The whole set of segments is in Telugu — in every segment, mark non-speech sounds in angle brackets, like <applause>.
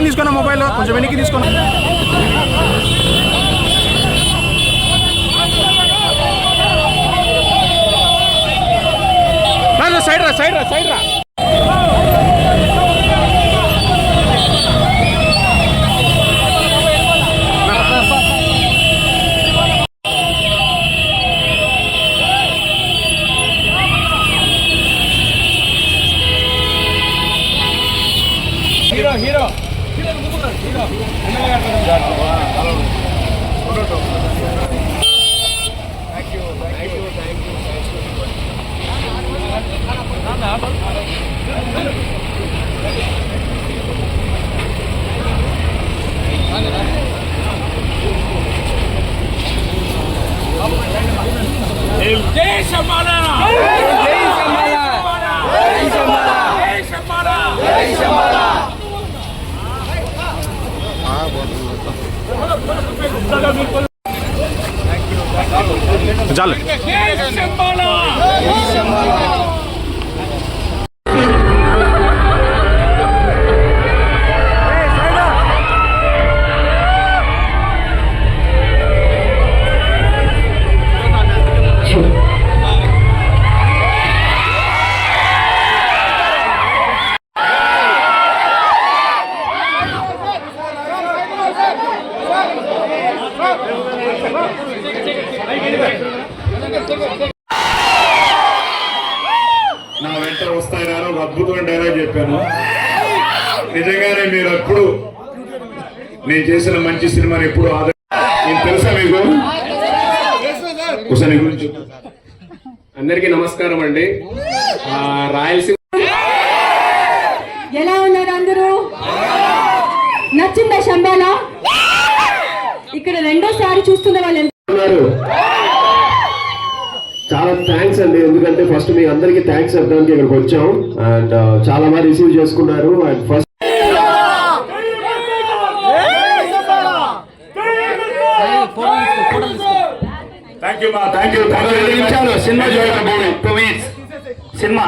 రిటర్న్ తీసుకున్న మొబైల్ కొంచెం వెనక్కి చాలు నా వెంట వస్తాయని ఒక అద్భుతమైన డైలాగ్ చెప్పాను. నిజంగానే మీరు అప్పుడు నేను చేసిన మంచి సినిమాని ఎప్పుడు ఆదరి నేను తెలుసా మీకు? ఒకసారి గురించి అందరికీ నమస్కారం అండి. రాయలసీమ ఎలా ఉన్నారు అందరూ? నచ్చిందా శంబాలా ఇక్కడ రెండోసారి చూస్తున్న వాళ్ళు ఎంత ఉన్నారు చాలా థ్యాంక్స్ అండి ఎందుకంటే ఫస్ట్ మీ అందరికీ థ్యాంక్స్ చెప్పడానికి ఇక్కడికి వచ్చాం అండ్ చాలా బాగా రిసీవ్ చేసుకున్నారు అండ్ ఫస్ట్ థ్యాంక్ యూ మా థ్యాంక్ యూ థ్యాంక్ యూ నిమిషాలు సినిమా చూడండి two minutes cinema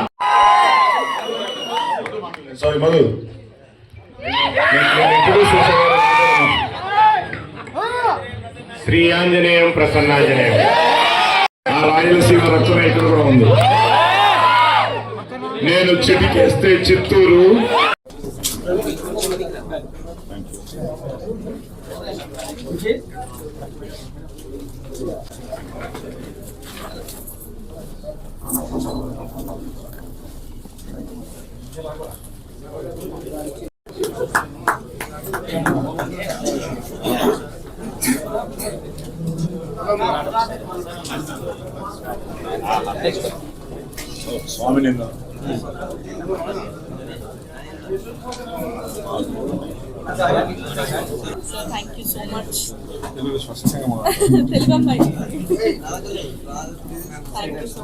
sorry Madhu Shri Anjaneyam Prasannanjaneyam ఆ రాయలసీమ రచన ఇక్కడ కూడా ఉంది. నేను చెటికేస్తే చిత్తూరు. స్వామి నిన్న Thank you so much. Telugu అమ్మాయి థ్యాంక్ యూ సో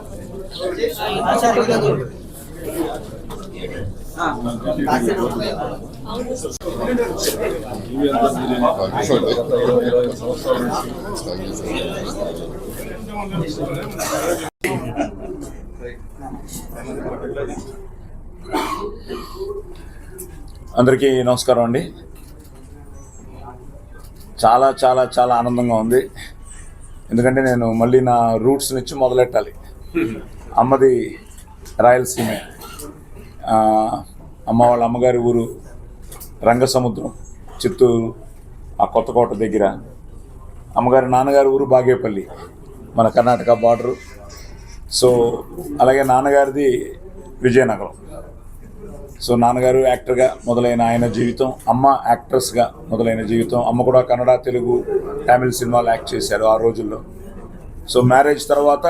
అందరికీ నమస్కారం అండి. చాలా చాలా చాలా ఆనందంగా ఉంది. ఎందుకంటే నేను మళ్ళీ నా రూట్స్ నుంచి మొదలెట్టాలి. అమ్మది రాయలసీమ అమ్మ వాళ్ళ అమ్మగారి ఊరు రంగసముద్రం చిత్తూరు ఆ కొత్తకోట దగ్గర. అమ్మగారి నాన్నగారి ఊరు బాగేపల్లి. మన కర్ణాటక బార్డరు. సో అలాగే నాన్నగారిది విజయనగరం. సో నాన్నగారు యాక్టర్గా మొదలైన ఆయన జీవితం అమ్మ యాక్ట్రెస్గా మొదలైన జీవితం అమ్మ కూడా కన్నడ తెలుగు తమిళ సినిమాలు యాక్ట్ చేశారు ఆ రోజుల్లో. సో మ్యారేజ్ తర్వాత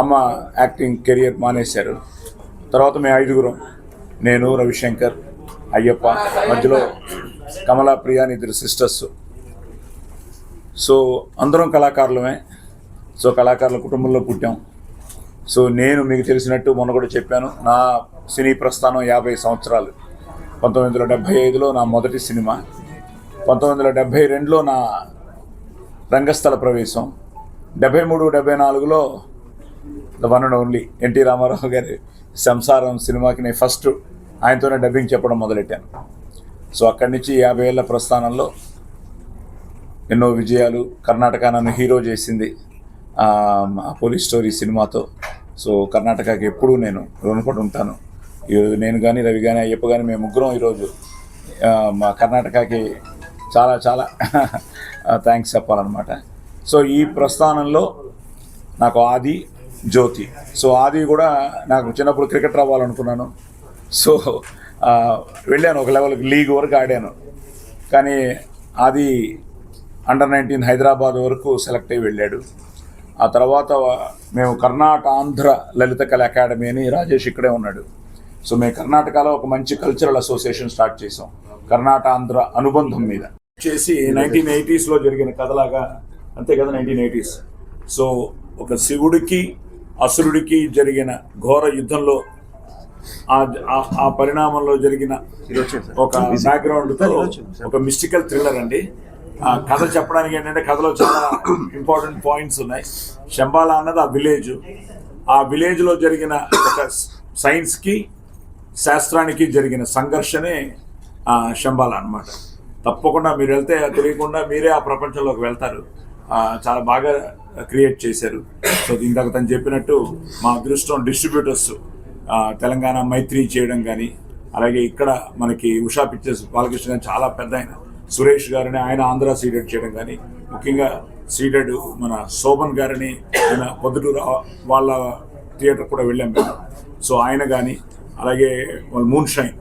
అమ్మ యాక్టింగ్ కెరియర్ మానేశారు. తర్వాత మేము ఐదుగురం నేను రవిశంకర్ అయ్యప్ప మధ్యలో కమలా ప్రియాని ఇద్దరు సిస్టర్స్. సో అందరం కళాకారులమే. సో కళాకారుల కుటుంబంలో పుట్టాం. సో నేను మీకు తెలిసినట్టు మొన్న కూడా చెప్పాను నా సినీ ప్రస్థానం యాభై సంవత్సరాలు. పంతొమ్మిది వందల డెబ్భై ఐదులో నా మొదటి సినిమా పంతొమ్మిది వందల డెబ్భై రెండులో నా రంగస్థల ప్రవేశం డెబ్భై మూడు డెబ్భై నాలుగులో the one and only NT Ramarao గారి సంసారం సినిమాకి నేను ఫస్ట్ ఆయనతోనే డబ్బింగ్ చెప్పడం మొదలెట్టాను. సో అక్కడి నుంచి యాభై ఏళ్ళ ప్రస్థానంలో ఎన్నో విజయాలు కర్ణాటక నన్ను హీరో చేసింది. పోలీస్ స్టోరీ సినిమాతో. సో కర్ణాటకకి ఎప్పుడూ నేను రుణపడి ఉంటాను. ఈరోజు నేను కానీ రవి కానీ అయ్యప్ప కానీ మేము ముగ్గురం ఈరోజు మా కర్ణాటకకి చాలా చాలా <laughs> థ్యాంక్స్ చెప్పాలన్నమాట. సో ఈ ప్రస్థానంలో నాకు ఆది జ్యోతి. సో ఆది కూడా నాకు చిన్నప్పుడు క్రికెట్ అవ్వాలనుకున్నాను. సో వెళ్ళాను ఒక లెవెల్కి లీగ్ వరకు ఆడాను. కానీ అది అండర్ నైన్టీన్ హైదరాబాద్ వరకు సెలెక్ట్ అయ్యి వెళ్ళాడు. ఆ తర్వాత మేము కర్ణాటక ఆంధ్ర లలిత కళ అకాడమీ అని రాజేష్ ఇక్కడే ఉన్నాడు. సో మేము కర్ణాటకలో ఒక మంచి కల్చరల్ అసోసియేషన్ స్టార్ట్ చేసాం కర్ణాటక ఆంధ్ర అనుబంధం మీద. చేసి నైన్టీన్ ఎయిటీస్లో జరిగిన కథలాగా అంతే కదా నైన్టీన్ ఎయిటీస్ సో ఒక శివుడికి అసురుడికి జరిగిన ఘోర యుద్ధంలో ఆ పరిణామంలో జరిగిన ఒక బ్యాక్గ్రౌండ్తో ఒక మిస్టికల్ థ్రిల్లర్ అండి. కథ చెప్పడానికి ఏంటంటే కథలో చాలా ఇంపార్టెంట్ పాయింట్స్ ఉన్నాయి. శంబాలా అన్నది ఆ విలేజ్ ఆ విలేజ్లో జరిగిన ఒక సైన్స్కి శాస్త్రానికి జరిగిన సంఘర్షణే శంబాలా అన్నమాట. తప్పకుండా మీరు వెళ్తే తెలియకుండా మీరే ఆ ప్రపంచంలోకి వెళ్తారు. చాలా బాగా క్రియేట్ చేశారు. సో ఇందాక తను చెప్పినట్టు మా అదృష్టం డిస్ట్రిబ్యూటర్స్ తెలంగాణ మైత్రి చేయడం కానీ అలాగే ఇక్కడ మనకి ఉషా పిక్చర్స్ బాలకృష్ణ గారు చాలా పెద్ద ఆయన. సురేష్ గారిని ఆయన ఆంధ్ర సీడెడ్ చేయడం కానీ ముఖ్యంగా సీడెడ్ మన శోభన్ గారిని ఆయన పొద్దుటూరు వాళ్ళ థియేటర్ కూడా వెళ్ళాం మేము. సో ఆయన కానీ అలాగే వాళ్ళ మూన్ షైన్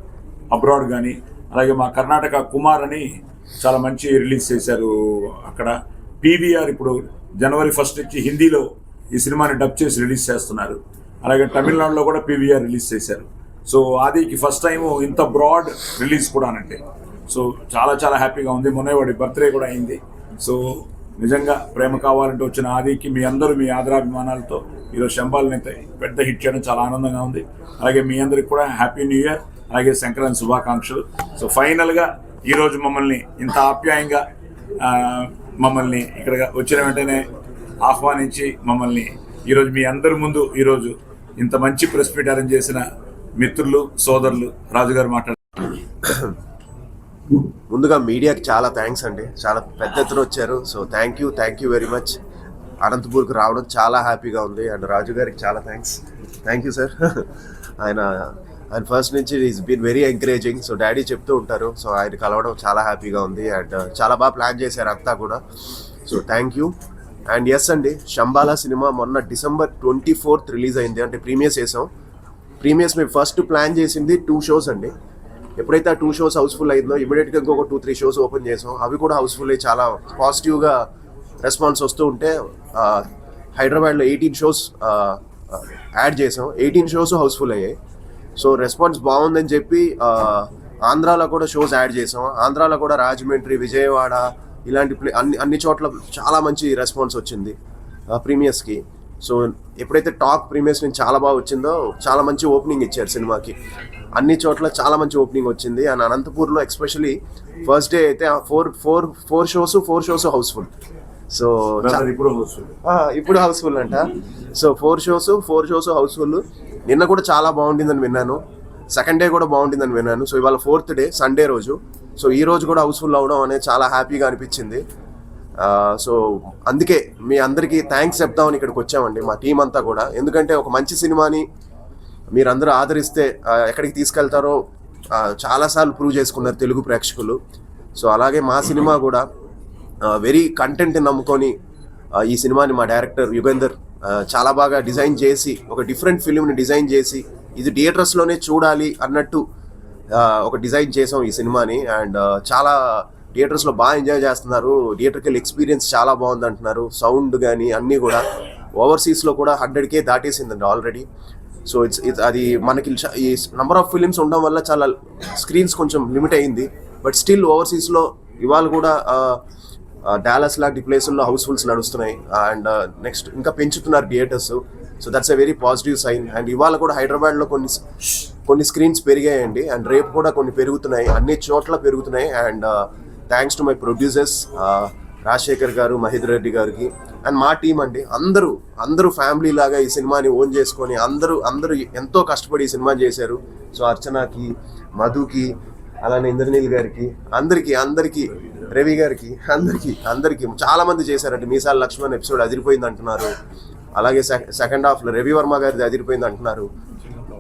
అబ్రాడ్ కానీ అలాగే మా కర్ణాటక కుమార్ అని చాలా మంచి రిలీజ్ చేశారు అక్కడ. పీవీఆర్ ఇప్పుడు జనవరి ఫస్ట్ నుంచి హిందీలో ఈ సినిమాని డబ్ చేసి రిలీజ్ చేస్తున్నారు. అలాగే తమిళనాడులో కూడా పీవీఆర్ రిలీజ్ చేశారు. సో ఆదికి ఫస్ట్ టైం ఇంత బ్రాడ్ రిలీజ్ కూడా అనంటే సో చాలా చాలా హ్యాపీగా ఉంది. మొన్న వాడి బర్త్డే కూడా అయింది. సో నిజంగా ప్రేమ కావాలంటే వచ్చిన ఆదికి మీ అందరూ మీ ఆదరాభిమానాలతో ఈరోజు శంబాల్ని అయితే పెద్ద హిట్ చేయడం చాలా ఆనందంగా ఉంది. అలాగే మీ అందరికి కూడా హ్యాపీ న్యూ ఇయర్. అలాగే సంక్రాంతి శుభాకాంక్షలు. సో ఫైనల్గా ఈరోజు మమ్మల్ని ఇంత ఆప్యాయంగా మమ్మల్ని ఇక్కడ వచ్చిన వెంటనే ఆహ్వానించి మమ్మల్ని ఈరోజు మీ అందరి ముందు ఈరోజు ఇంత మంచి ప్రెస్ మీట్ అరేంజ్ చేసిన మిత్రులు సోదరులు రాజుగారు మాట్లాడారు. ముందుగా మీడియాకి చాలా థ్యాంక్స్ అండి. చాలా పెద్ద ఎత్తున వచ్చారు. So thank you thank you very much అనంతపూర్కి రావడం చాలా హ్యాపీగా ఉంది. అండ్ రాజు గారికి చాలా థ్యాంక్స్ థ్యాంక్ యూ సార్ ఆయన ఆయన ఫస్ట్ నుంచి is been very encouraging so daddy చెప్తూ ఉంటారు. సో ఆయన కలవడం చాలా హ్యాపీగా ఉంది. అండ్ చాలా బాగా ప్లాన్ చేశారు అంతా కూడా. So thank you and yes అండి శంబాలా సినిమా మొన్న డిసెంబర్ ట్వంటీ ఫోర్త్ రిలీజ్ అయింది. అంటే ప్రీమియర్స్ వేసాం ప్రీమియర్స్ మేము ఫస్ట్ ప్లాన్ చేసింది టూ షోస్ అండి. ఎప్పుడైతే ఆ టూ షోస్ హౌస్ఫుల్ అయిందో ఇమీడియట్గా ఇంకొక టూ త్రీ షోస్ ఓపెన్ చేసాం. అవి కూడా హౌస్ఫుల్ అయ్యి చాలా పాజిటివ్గా రెస్పాన్స్ వస్తూ ఉంటే హైదరాబాద్లో ఎయిటీన్ షోస్ యాడ్ చేసాం. ఎయిటీన్ షోస్ హౌస్ఫుల్ అయ్యాయి. సో రెస్పాన్స్ బాగుందని చెప్పి ఆంధ్రాలో కూడా షోస్ యాడ్ చేసాం. ఆంధ్రాలో కూడా రాజమండ్రి విజయవాడ ఇలాంటి ప్లే అన్ని అన్ని చోట్ల చాలా మంచి రెస్పాన్స్ వచ్చింది ప్రీమియర్స్కి. సో ఎప్పుడైతే టాక్ ప్రీమియర్స్ నుంచి చాలా బాగా వచ్చిందో చాలా మంచి ఓపెనింగ్ ఇచ్చారు సినిమాకి. అన్ని చోట్ల చాలా మంచి ఓపెనింగ్ వచ్చింది. అండ్ అనంతపూర్లో ఎస్పెషలీ ఫస్ట్ డే అయితే four four four shows four shows house full so ఇప్పుడు వస్తుంది ఇప్పుడు హౌస్ఫుల్ అంట. So four shows four shows house full నిన్న కూడా చాలా బాగుండిందని విన్నాను. సెకండ్ డే కూడా బాగుండిందని విన్నాను. సో ఇవాళ ఫోర్త్ డే సండే రోజు. సో ఈ రోజు కూడా హౌస్ఫుల్ అవడం అనేది చాలా హ్యాపీగా అనిపించింది. సో అందుకే మీ అందరికీ థ్యాంక్స్ చెప్దామని ఇక్కడికి వచ్చామండి. మా టీం అంతా కూడా. ఎందుకంటే ఒక మంచి సినిమాని మీరందరూ ఆదరిస్తే ఎక్కడికి తీసుకెళ్తారో చాలాసార్లు ప్రూవ్ చేసుకున్నారు తెలుగు ప్రేక్షకులు. సో అలాగే మా సినిమా కూడా వెరీ కంటెంట్ నమ్ముకొని ఈ సినిమాని మా డైరెక్టర్ యుగేందర్ చాలా బాగా డిజైన్ చేసి ఒక డిఫరెంట్ ఫిలింని డిజైన్ చేసి ఇది థియేటర్స్లోనే చూడాలి అన్నట్టు ఒక డిజైన్ చేసాం ఈ సినిమాని. అండ్ చాలా థియేటర్స్లో బాగా ఎంజాయ్ చేస్తున్నారు. థియేటర్కి వెళ్ళి ఎక్స్పీరియన్స్ చాలా బాగుంది అంటున్నారు సౌండ్ కానీ అన్నీ కూడా ఓవర్సీస్లో కూడా హండ్రెడ్కే దాటేసిందండి ఆల్రెడీ. సో ఇట్స్ ఇది అది మనకి ఈ నెంబర్ ఆఫ్ ఫిలిమ్స్ ఉండడం వల్ల చాలా స్క్రీన్స్ కొంచెం లిమిట్ అయింది బట్ స్టిల్ ఓవర్సీస్లో ఇవాళ కూడా డాలస్ లాంటి ప్లేసుల్లో హౌస్ఫుల్స్ నడుస్తున్నాయి. అండ్ నెక్స్ట్ uh, ఇంకా పెంచుతున్నారు theatres so that's a very positive sign and ఇవాళ కూడా హైదరాబాద్లో కొన్ని కొన్ని స్క్రీన్స్ పెరిగాయండి. అండ్ రేపు కూడా కొన్ని పెరుగుతున్నాయి. అన్ని చోట్ల పెరుగుతున్నాయి. And thanks to my producers Rajasekhar గారు మహేంద్ర రెడ్డి గారికి. అండ్ మా టీం అండి అందరూ అందరూ ఫ్యామిలీ లాగా ఈ సినిమాని ఓన్ చేసుకొని అందరూ అందరూ ఎంతో కష్టపడి ఈ సినిమా చేశారు. సో అర్చనకి మధుకి అలానే ఇంద్రనీల్ గారికి అందరికీ అందరికీ రవి గారికి అందరికీ అందరికీ చాలా మంది చేశారంటే మీసాల లక్ష్మణ్ ఎపిసోడ్ అదిరిపోయింది అంటున్నారు అలాగే సెకండ్ హాఫ్లో రవివర్మ రవి వర్మ గారిది అదిరిపోయింది అంటున్నారు